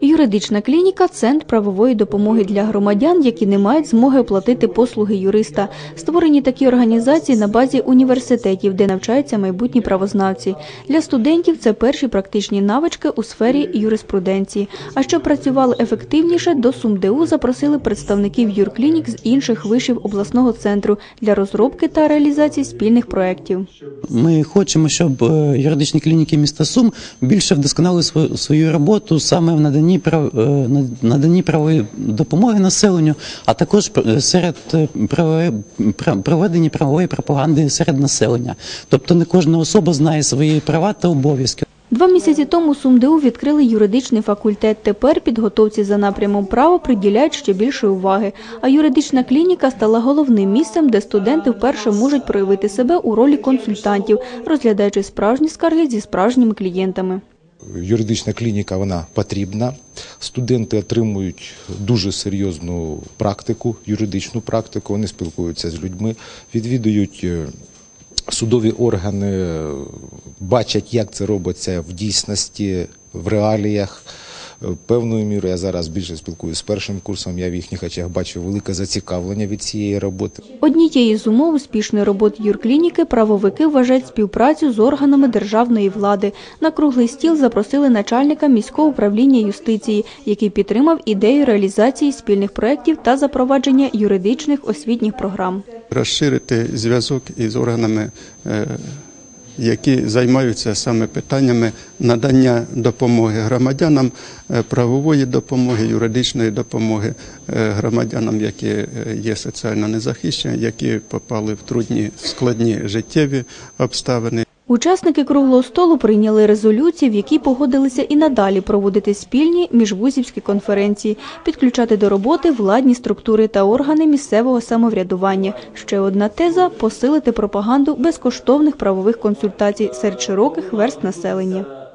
Юридична клініка центр правової допомоги для громадян, які не мають змоги оплатити послуги юриста. Створені такі організації на базі університетів, де навчаються майбутні правознавці. Для студентів це перші практичні навички у сфері юриспруденції. А щоб працювали ефективніше, до СумДУ запросили представників юрклінік з інших вишів обласного центру для розробки та реалізації спільних проєктів. Ми хочемо, щоб е, юридичні клініки міста Сум більше вдосконалили свою, свою саме в наданні прав, е, наданні правової допомоги населенню, а також серед е, правової- пра- правової пропаганди серед населення. Тобто не кожна особа знає свої права та обов'язки. Два місяці тому СумДУ відкрили юридичний факультет. Тепер підготовці за напрямом права приділяють ще більше уваги. А юридична клініка стала головним місцем, де студенти вперше можуть проявити себе у ролі консультантів, розглядаючи справжні скарги зі справжніми клієнтами. Юридична клініка вона потрібна. Студенти отримують дуже серйозну практику, юридичну практику. Вони спілкуються з людьми, відвідують е, судові органи, е, бачать, як це робиться в дійсності, в реаліях. Е, Певною мірою я зараз більше спілкуюся з першим курсом. Я в їхніх очах бачу велике зацікавлення від цієї роботи. Однією з умов успішної роботи юрклініки правовики вважають співпрацю з органами державної влади. На круглий стіл запросили начальника міського управління юстиції, який підтримав ідею реалізації спільних проєктів та запровадження юридичних освітніх програм. розширити зв'язок із органами, е, які займаються саме питаннями надання допомоги громадянам, е, правової допомоги, юридичної допомоги е, громадянам, які е, є соціально незахищені, які попали в трудні складні життєві обставини. Учасники круглого столу прийняли резолюцію, в якій погодилися і надалі проводити спільні міжвузівські конференції, підключати до роботи владні структури та органи місцевого самоврядування. Ще одна теза посилити пропаганду безкоштовних правових консультацій серед широких верст населення.